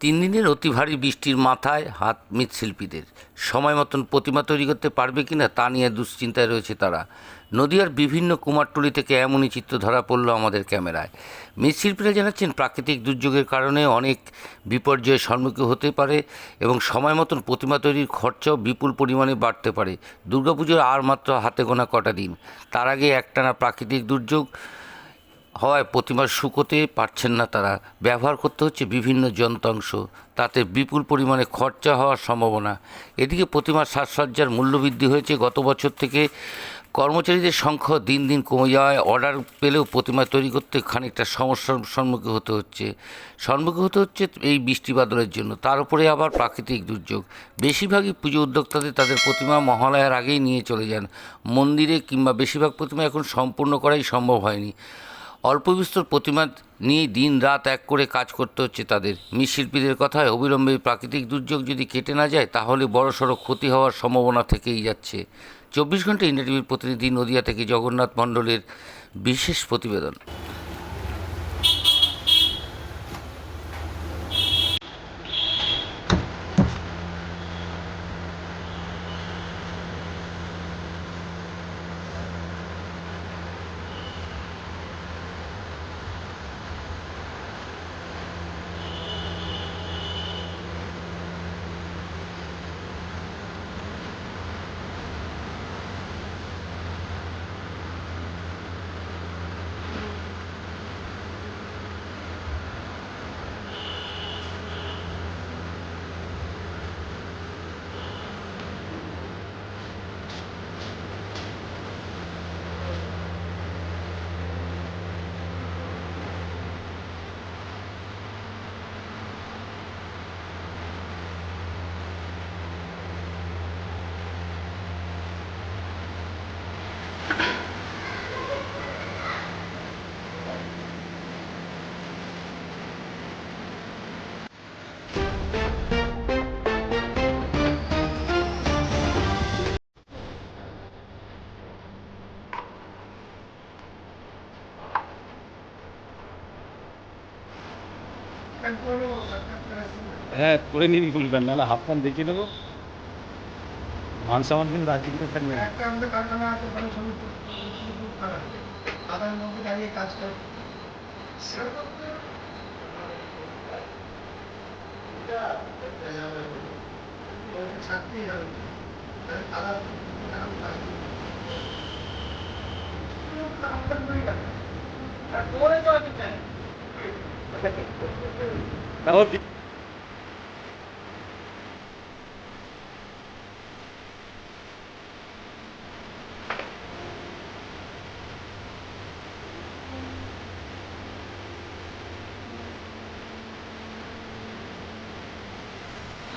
তিন দিনের অতি ভারী বৃষ্টির মাথায় হাত মৃৎশিল্পীদের। সময় মতন প্রতিমা তৈরি করতে পারবে কিনা তা নিয়ে দুশ্চিন্তায় রয়েছে তারা। নদীয়ার বিভিন্ন কুমারটুলি থেকে এমনই চিত্র ধরা পড়ল আমাদের ক্যামেরায়। মৃৎশিল্পীরা জানাচ্ছেন, প্রাকৃতিক দুর্যোগের কারণে অনেক বিপর্যয়ের সম্মুখীন হতে পারে এবং সময় মতন প্রতিমা তৈরির খরচাও বিপুল পরিমাণে বাড়তে পারে। দুর্গাপুজোর আর মাত্র হাতে গোনা কটা দিন। তার আগে একটানা প্রাকৃতিক দুর্যোগ হওয়ায় প্রতিমা শুকোতে পারছেন না তারা। ব্যবহার করতে হচ্ছে বিভিন্ন যন্ত্রাংশ। তাতে বিপুল পরিমাণে খরচা হওয়ার সম্ভাবনা। এদিকে প্রতিমার সাজসজ্জার মূল্যবৃদ্ধি হয়েছে। গত বছর থেকে কর্মচারীদের সংখ্যা দিন দিন কমে যাওয়ায় অর্ডার পেলেও প্রতিমা তৈরি করতে খানিকটা সমস্যার সম্মুখীন হতে হচ্ছে। সম্মুখীন হতে হচ্ছে এই বৃষ্টি বাদলের জন্য। তার উপরে আবার প্রাকৃতিক দুর্যোগ। বেশিরভাগই পুজো উদ্যোক্তাদের তাদের প্রতিমা মহালয়ার আগেই নিয়ে চলে যান। মন্দিরে কিংবা বেশিরভাগ প্রতিমা এখন সম্পূর্ণ করাই সম্ভব হয়নি। অল্প বিস্তর নিয়ে দিন রাত এক করে কাজ করতে হচ্ছে তাদের। মৃৎশিল্পীদের কথায় অবিলম্বে প্রাকৃতিক দুর্যোগ যদি কেটে না যায়, তাহলে বড়সড় ক্ষতি হওয়ার সম্ভাবনা থেকেই যাচ্ছে। চব্বিশ ঘণ্টা ইন্ডিয়া টিভির প্রতিনিধি নদিয়া থেকে জগন্নাথ মণ্ডলের বিশেষ প্রতিবেদন। হ্যাঁ করে নিবি বলবেন নাহলে হাফ প্যান্ট দেখিয়ে নেব। মান সামান কিন্তু রাজি করে থাকবে না।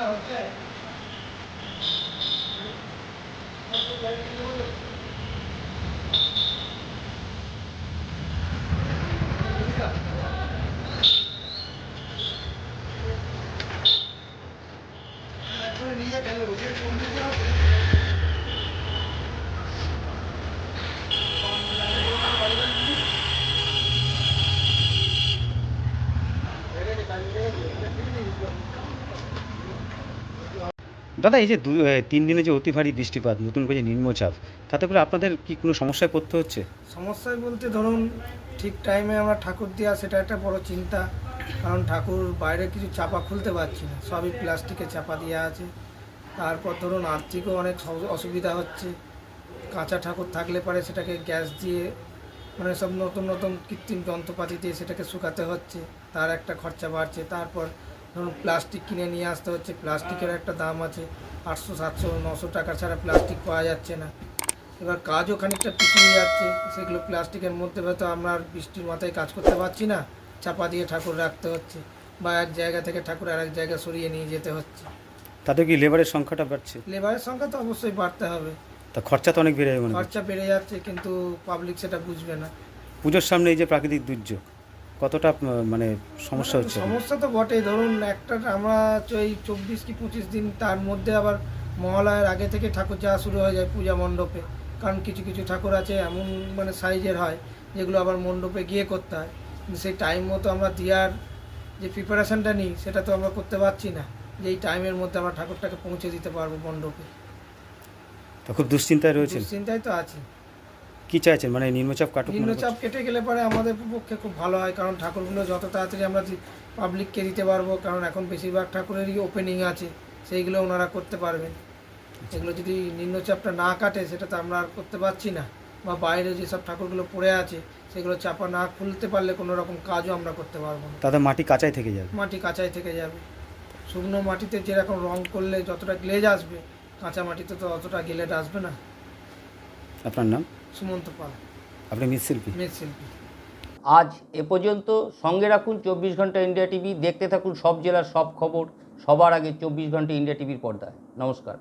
Okay. দাদা, এই যে দু- তিন দিনে যে অতি ভারী বৃষ্টিপাত, নতুন করে যে নিম্নচাপ, তাতে করে আপনাদের কি কোনো সমস্যায় পড়তে হচ্ছে? সমস্যায় বলতে ধরুন, ঠিক টাইমে আমরা ঠাকুর দেওয়া সেটা একটা বড় চিন্তা, কারণ ঠাকুর বাইরে কিছু চাপা খুলতে পারছি না। সবই প্লাস্টিকে চাপা দেওয়া আছে। তারপর ধরুন, আর্থিকও অনেক অসুবিধা হচ্ছে। কাঁচা ঠাকুর থাকলে পরে সেটাকে গ্যাস দিয়ে মানে সব নতুন নতুন কৃত্রিম যন্ত্রপাতি দিয়ে সেটাকে শুকাতে হচ্ছে। তার একটা খরচা বাড়ছে। তারপর ধরুন প্লাস্টিক কিনে নিয়ে আসতে হচ্ছে। প্লাস্টিকের একটা দাম আছে। আটশো সাতশো নশো টাকা ছাড়া প্লাস্টিক পাওয়া যাচ্ছে না। এবার কাজও খানিকটা পিছিয়ে যাচ্ছে। সেগুলো প্লাস্টিকের মধ্যে হয়তো আমরা আর বৃষ্টির মাথায় কাজ করতে পারছি না। চাপা দিয়ে ঠাকুর রাখতে হচ্ছে বা এক জায়গা থেকে ঠাকুর আর এক জায়গায় সরিয়ে নিয়ে যেতে হচ্ছে। তাতে কি লেবারের সংখ্যাটা বাড়ছে? লেবারের সংখ্যা তো অবশ্যই বাড়তে হবে। তা খরচা তো অনেক বেড়ে যাবে খরচা বেড়ে যাচ্ছে কিন্তু পাবলিক সেটা বুঝবে না। পুজোর সামনে এই যে প্রাকৃতিক দুর্যোগ কতটা মানে সমস্যা হচ্ছে? সমস্যা তো বটেই। ধরুন একটা আমরা এই চব্বিশ কি পঁচিশ দিন তার মধ্যে আবার মহালয়ার আগে থেকে ঠাকুর যাওয়া শুরু হয়ে যায় পূজা মণ্ডপে। কারণ কিছু কিছু ঠাকুর আছে এমন মানে সাইজের হয় যেগুলো আবার মণ্ডপে গিয়ে করতে হয়। কিন্তু সেই টাইম মতো আমরা দেওয়ার যে প্রিপারেশনটা নিই সেটা তো আমরা করতে পারছি না। যে এই টাইমের মধ্যে আমরা ঠাকুরটাকে পৌঁছে দিতে পারব মণ্ডপে। তো খুব দুশ্চিন্তায় রয়েছে চিন্তায় তো আছি। কি চাইছেন? মানে নিম্নচাপ কাটুক নিম্নচাপ কেটে গেলে পরে আমাদের পক্ষে খুব ভালো হয় কারণ ঠাকুরগুলো যত তাড়াতাড়ি আমরা পাবলিককে দিতে পারব কারণ এখন বেশিরভাগ ঠাকুরেরই ওপেনিং আছে সেইগুলো ওনারা করতে পারবেন। এগুলো যদি নিম্নচাপটা না কাটে সেটা তো আমরা আর করতে পারছি না বা বাইরে যেসব ঠাকুরগুলো পড়ে আছে সেগুলো চাপা না খুলতে পারলে কোনো রকম কাজও আমরা করতে পারব না। তাদের মাটি কাঁচাই থেকে যাবে? মাটি কাঁচাই থেকে যাবে। শুকনো মাটিতে যেরকম রং করলে যতটা গ্লেজ আসবে কাঁচা মাটিতে তো অতটা গ্লেজ আসবে না। আপনার নাম? সুমন্ত পাল। আপনি মৃৎশিল্পী? মৃৎশিল্পী। আজ এ পর্যন্ত সঙ্গে রাখুন চব্বিশ ঘণ্টা ইন্ডিয়া টিভি। দেখতে থাকুন সব জেলার সব খবর। সবার আগে চব্বিশ ঘণ্টা ইন্ডিয়া টিভির পর্দায়। নমস্কার।